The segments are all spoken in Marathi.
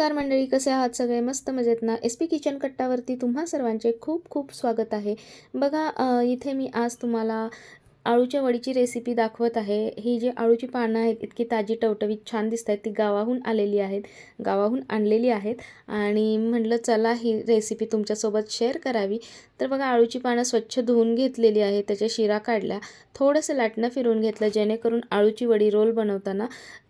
नमस्कार मंडळी कसे आहात सगळे? मस्त मजेत ना? एस पी किचन कट्टावरती तुम्हा सर्वांचे खूप खूप स्वागत आहे. बघा इथे मी आज तुम्हाला आळूच्या वडीची रेसिपी दाखवत आहे. ही जी आळूची पानं आहेत इतकी ताजी टवटवीत छान दिसत आहेत ती गावाहून आलेली आहेत. गावाहून आणलेली आहेत. आणि म्हटलं चला ही रेसिपी तुमच्यासोबत शेअर करावी. तर बघा आळूची पानं स्वच्छ धुवून घेतलेली आहे. त्याच्या शिरा काढल्या. थोडंसं लाटणं फिरवून घेतलं जेणेकरून आळूची वडी रोल बनवताना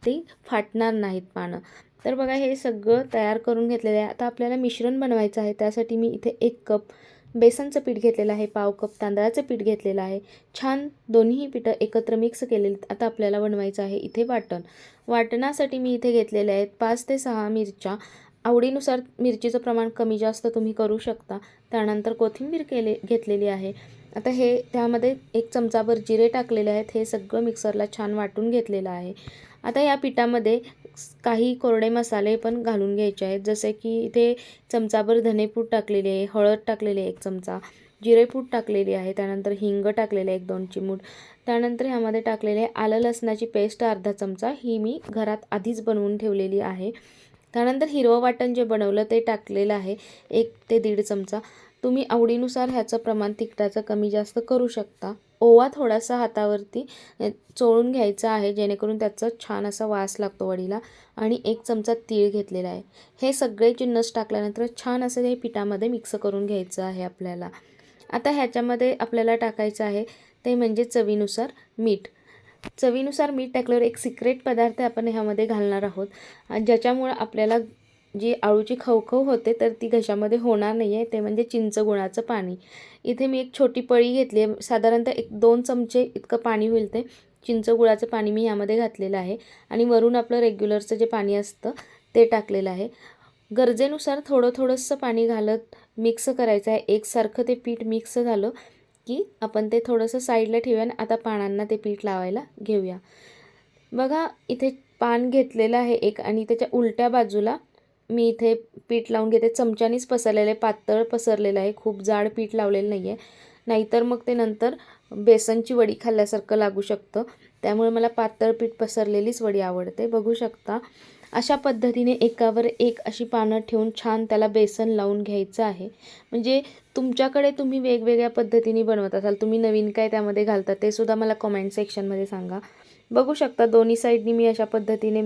ती फाटणार नाहीत पानं. तर बघा हे सगळं तयार करून घेतलेलं आहे. आता आपल्याला मिश्रण बनवायचं आहे. त्यासाठी मी इथे एक कप बेसनचं पीठ घेतलेलं आहे. पाव कप तांदळाचं पीठ घेतलेलं आहे. छान दोन्ही पिठं एकत्र मिक्स केलेली आता आपल्याला बनवायचं आहे इथे वाटण. वाटणासाठी मी इथे घेतलेले आहेत पाच ते सहा मिरच्या. आवडीनुसार मिरचीचं प्रमाण कमी जास्त तुम्ही करू शकता. त्यानंतर कोथिंबीर केले घेतलेली आहे. आता हे त्यामध्ये एक चमचाभर जिरे टाकलेले आहेत. हे सगळं मिक्सरला छान वाटून घेतलेलं आहे. आता या पिठामध्ये काही कोरडे मसाले पण घालून घ्यायचे आहेत. जसे की इथे चमचाभर धनेपूड टाकलेली आहे हळद टाकलेली आहे एक चमचा जिरेपूड टाकलेली आहे त्यानंतर हिंग टाकलेले एक दोन चिमूट त्यानंतर ह्यामध्ये टाकलेले आहे आलं लसणाची पेस्ट अर्धा चमचा ही मी घरात आधीच बनवून ठेवलेली आहे. त्यानंतर हिरवं वाटण जे बनवलं ते टाकलेलं आहे एक ते दीड चमचा. तुम्ही आवडीनुसार ह्याचं प्रमाण तिखटाचं कमी जास्त करू शकता. ओवा थोडासा हातावरती चोळून घ्यायचा आहे जेणेकरून त्याचा छान असा वास लागतो वडीला. आणि एक चमचा तीळ घेतलेला आहे. हे सगळे जिन्नस टाकल्यानंतर छान असं हे पिठामध्ये मिक्स करून घ्यायचं आहे आपल्याला. आता ह्याच्यामध्ये आपल्याला टाकायचं आहे ते म्हणजे चवीनुसार मीठ. चवीनुसार मीठ टाकल्यावर एक सिक्रेट पदार्थ आपण ह्यामध्ये घालणार आहोत. आणि ज्याच्यामुळं आपल्याला जी आळूची खवखव होते तर ती घशामध्ये होणार नाही आहे ते म्हणजे चिंच गुळाचं पाणी. इथे मी एक छोटी पळी घेतली आहे. साधारणतः एक दोन चमचे इतकं पाणी होईल ते. चिंच गुळाचं पाणी मी यामध्ये घातलेलं आहे. आणि वरून आपलं रेग्युलरचं जे पाणी असतं ते टाकलेलं आहे. गरजेनुसार थोडं थोडंसं पाणी घालत मिक्स करायचं आहे. एकसारखं ते पीठ मिक्स झालं की आपण ते थोडंसं साईडला ठेवूया आणि आता पानांना ते पीठ लावायला घेऊया. बघा इथे पान घेतलेलं आहे एक आणि त्याच्या उलट्या बाजूला मी इथे पीठ लावून घेते. चमच्यानीच पसरलेलं आहे पातळ पसरलेलं आहे. खूप जाड पीठ लावलेलं नाही आहे नाहीतर मग ते नंतर बेसनची वडी खाल्ल्यासारखं लागू शकतं. त्यामुळे मला पातळ पीठ पसरलेलीच वडी आवडते. बघू शकता. अशा पद्धतीने एकावर एक अशी पानं ठेवून छान त्याला बेसन लावून घ्यायचं आहे. म्हणजे तुमच्याकडे तुम्ही वेगवेगळ्या पद्धतीने बनवत असाल. तुम्ही नवीन काय त्यामध्ये घालता ते सुद्धा मला कमेंट सेक्शनमध्ये सांगा. बघू शकता. दोन्ही साईडनी मी अशा पद्धतीने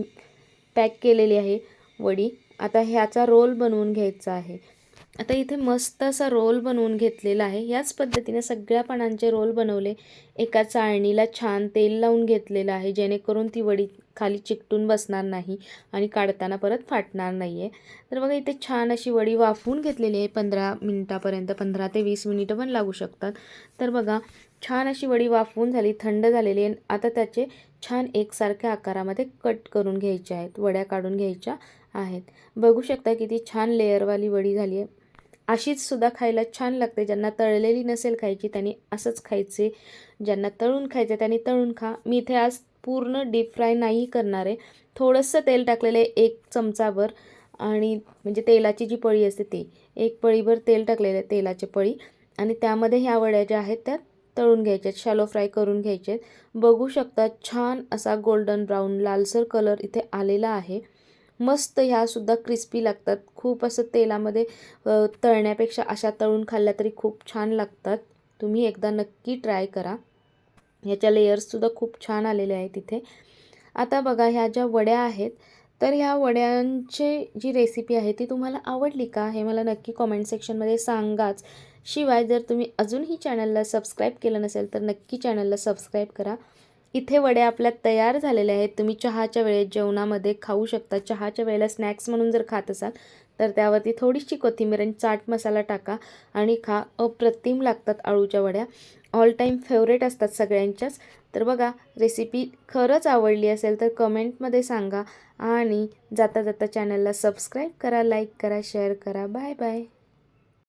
पॅक केलेली आहे वडी. आता ह्याचा रोल बनवून घ्यायचा आहे. आता इथे मस्त असा रोल बनवून घेतलेला आहे. याच पद्धतीने सगळ्या पानांचे रोल बनवले. एका चाळणीला छान तेल लावून घेतलेलं आहे. जेणेकरून ती वडी खाली चिकटून बसणार नाही आणि काढताना परत फाटणार नाही आहे तर बघा इथे छान अशी वडी वाफवून घेतलेली आहे. पंधरा मिनटापर्यंत पंधरा ते वीस मिनिटं पण लागू शकतात. तर बघा छान अशी वडी वाफवून झाली थंड झालेली आहे. आता त्याचे छान एकसारख्या आकारामध्ये कट करून घ्यायचे आहेत. वड्या काढून घ्यायच्या. आहेत. बघू शकता किती छान लेअरवाली वडी झाली आहे. अशीच सुद्धा खायला छान लागते. ज्यांना तळलेली नसेल खायची त्यांनी असंच खायचे. ज्यांना तळून खायचे त्यांनी तळून खा. मी इथे आज पूर्ण डीप फ्राय नाही करणार आहे. थोडंसं तेल टाकलेलं आहे एक चमचाभर. आणि म्हणजे तेलाची जी पळी असते ती एक पळीभर तेल टाकलेलं आहे तेलाची पळी. आणि त्यामध्ये ह्या वड्या ज्या आहेत त्या तळून घ्यायच्या आहेत. शॅलो फ्राय करून घ्यायचे आहेत. बघू शकता छान असा गोल्डन ब्राऊन लालसर कलर इथे आलेला आहे. मस्त ह्यासुद्धा क्रिस्पी लागतात. खूप असं तेलामध्ये तळण्यापेक्षा अशा तळून खाल्ल्या तरी खूप छान लागतात. तुम्ही एकदा नक्की ट्राय करा. ह्याच्या लेयर्ससुद्धा खूप छान आलेले आहेत तिथे आता बघा ह्या ज्या वड्या आहेत तर ह्या वड्यांची जी रेसिपी आहे ती तुम्हाला आवडली का? हे मला नक्की कॉमेंट सेक्शनमध्ये सांगाच. शिवाय जर तुम्ही अजूनही चॅनलला सबस्क्राईब केलं नसेल तर नक्की चॅनलला सबस्क्राईब करा. इथे वड्या आपल्या तयार झालेल्या आहेत. तुम्ही चहाच्या वेळेत जेवणामध्ये खाऊ शकता. चहाच्या वेळेला स्नॅक्स म्हणून जर खात असाल तर त्यावरती थोडीशी कोथिंबीर आणि चाट मसाला टाका आणि खा. अप्रतिम लागतात आळूच्या वड्या. ऑल टाईम फेवरेट असतात सगळ्यांच्याच. तर बघा रेसिपी खरंच आवडली असेल तर कमेंटमध्ये सांगा आणि जाता जाता चॅनलला सबस्क्राईब करा लाईक करा शेअर करा. Bye bye